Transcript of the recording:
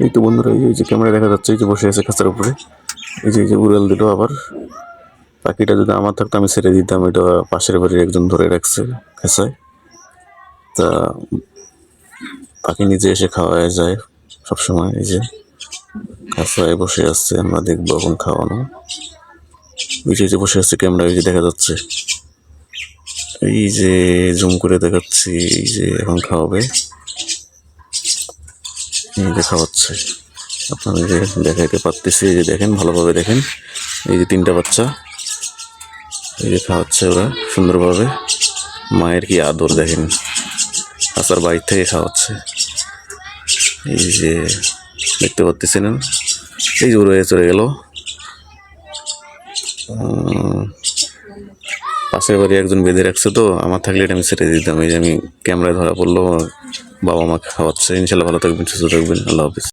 এই তো বন্ধুরা, এই যে ক্যামেরা দেখা যাচ্ছে, এই যে বসে আছে খাঁচার উপরে। এই যে এই যে উড়াল দিল আবার। পাখিটা যদি আমার থাকতো, আমি ছেড়ে দিতাম। এটা পাশের বাড়ির একজন ধরে রাখছে খাঁচায়। তা পাখি নিজে এসে খাওয়ায় যায় সবসময়, এই যে। খাঁচায় বসে আছে, আমরা দেখব এখন খাওয়ানো। ওই যে বসে আছে ক্যামেরা, এই যে দেখা যাচ্ছে। এই যে জুম করে দেখাচ্ছি, এই যে এখন খাওয়াবে। যে খাওয়াচ্ছে আপনাদের দেখাইতে পারতেছি, এই যে দেখেন, ভালোভাবে দেখেন। এই যে তিনটা বাচ্চা, এই যে খাওয়াচ্ছে ওরা সুন্দরভাবে। মায়ের কি আদর দেখেন আসার বাইর থেকে খাওয়াচ্ছে এই যে দেখতে পাচ্ছেন এই যে উড়ে চলে গেল। পাশের বাড়ি একজন বেঁধে রাখছে তো, আমার থাকলে এটা আমি ছেড়ে দিতাম। এই যে আমি ক্যামেরায় ধরা পড়ল বাবা মাকে খাওয়াচ্ছে। ইনশাল্লাহ ভালো থাকবেন সুস্থ থাকবেন। আল্লাহ হাফিজ।